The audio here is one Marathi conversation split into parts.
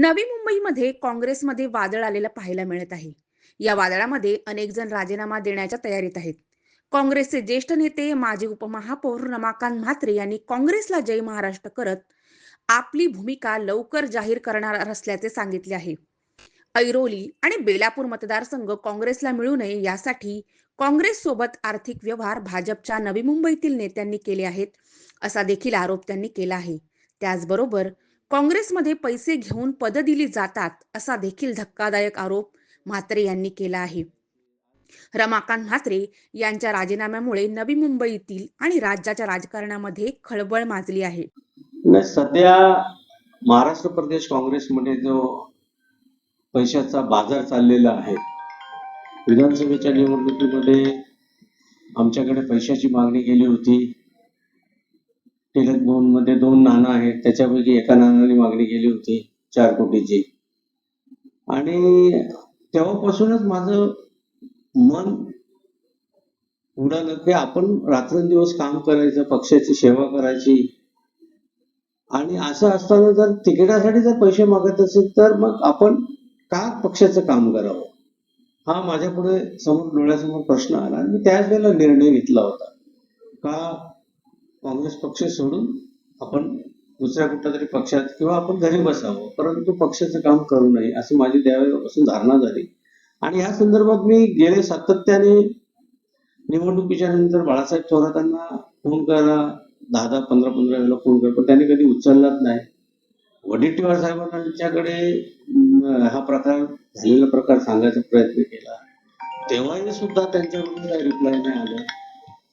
नवी मुंबईमध्ये काँग्रेसमध्ये वादळ आलेलं पाहायला मिळत आहे. या वादळामध्ये अनेक जण राजीनामा देण्याच्या तयारीत आहेत. काँग्रेसचे ज्येष्ठ नेते माजी उपमहापौर रमाकांत म्हात्रे यांनी काँग्रेसला जय महाराष्ट्र करत आपली भूमिका लवकर जाहीर करणार असल्याचे सांगितले आहे. ऐरोली आणि बेलापूर मतदारसंघ काँग्रेसला मिळू नये यासाठी काँग्रेस सोबत आर्थिक व्यवहार भाजपच्या नवी मुंबईतील नेत्यांनी केले आहेत असा देखील आरोप त्यांनी केला आहे. त्याचबरोबर काँग्रेसमध्ये पैसे घेऊन पद दिली जातात असा देखील धक्कादायक आरोप म्हात्रे यांनी केला आहे. रमाकांत म्हात्रे यांच्या राजीनाम्यामुळे नवी मुंबईतील आणि राज्याच्या राजकारणामध्ये खळबळ माजली आहे. सध्या महाराष्ट्र प्रदेश काँग्रेसमध्ये जो पैशाचा बाजार चाललेला आहे विधानसभेच्या निवडणुकीमध्ये आमच्याकडे पैशाची मागणी केली होती. टिळक दोन मध्ये दोन नाणं आहेत. त्याच्यापैकी एका नाण्याने मागणी केली होती चार कोटीची. आणि तेव्हापासूनच माझं मन उडालं की आपण रात्रंदिवस काम करायचं पक्षाची सेवा करायची. आणि असं असताना जर तिकिटासाठी जर पैसे मागत असेल तर मग आपण का पक्षाचं काम करावं? हा माझ्या पुढे समोर डोळ्यासमोर प्रश्न आला आणि मी त्याच वेळेला निर्णय घेतला होता. का काँग्रेस पक्ष सोडून आपण दुसऱ्या कुठल्या तरी पक्षात किंवा आपण घरी बसावं परंतु पक्षाचं काम करू नये अशी माझी त्यावेळेपासून धारणा झाली. आणि या संदर्भात मी गेले सातत्याने निवडणुकीच्या नंतर बाळासाहेब थोरातांना फोन करायला दहा दहा पंधरा पंधरा वेळेला फोन करतो पण त्यांनी कधी उचललाच नाही. वडेट्टीवार साहेबांच्याकडे त्यांच्याकडे हा प्रकार झालेला प्रकार सांगायचा प्रयत्न केला. तेव्हाही सुद्धा त्यांच्याकडून काही रिप्लाय नाही आला.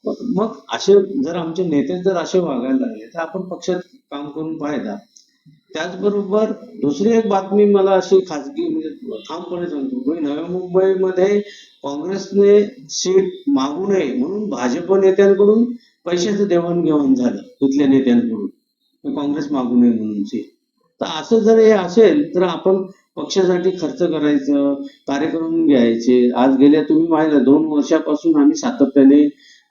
मग- असे जर आमचे नेते जर असे वागायला लागले तर आपण पक्षात काम करून पाहिजा त्याचबरोबर दुसरी एक बातमी मला अशी खाजगी म्हणजे ठामपणे सांगतो. की नव्या मुंबईमध्ये काँग्रेसने सीट मागू नये म्हणून भाजप नेत्यांकडून पैशाचं देवाणघेवाण झालं तिथल्या नेत्यांकडून. काँग्रेस मागू नये म्हणून सीट. तर असं जर हे असेल तर आपण पक्षासाठी खर्च करायचं कार्यक्रम घ्यायचे. आज गेल्या तुम्ही पाहिलं दोन वर्षापासून आम्ही सातत्याने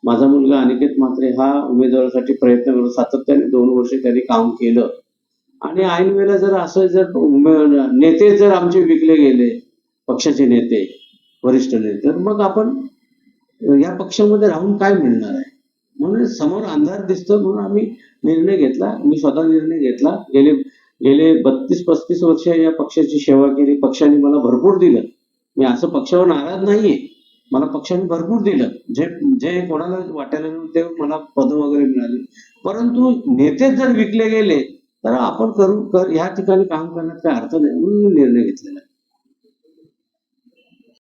माझा मुलगा अनिकेत म्हात्रे हा उमेदवारासाठी प्रयत्न करतो. सातत्याने दोन वर्ष त्यांनी काम केलं. आणि ऐन वेळेला जर असं जर नेते जर आमचे विकले गेले पक्षाचे नेते वरिष्ठ नेते तर मग आपण या पक्षामध्ये राहून काय मिळणार आहे? म्हणून समोर अंधार दिसतो म्हणून आम्ही निर्णय घेतला. मी स्वतः निर्णय घेतला. गेले गेले बत्तीस पस्तीस वर्ष या पक्षाची सेवा केली. पक्षाने मला भरपूर दिलं. मी असं पक्षावर नाराज नाहीये. मला पक्षाने भरपूर दिलं. जे जे कोणाला वाटायला नव्हतं ते मला पद वगैरे मिळाली. परंतु नेते जर विकले गेले तर आपण करू कर या ठिकाणी काम करण्यात काही अर्थ नाही म्हणून निर्णय घेतलेला आहे.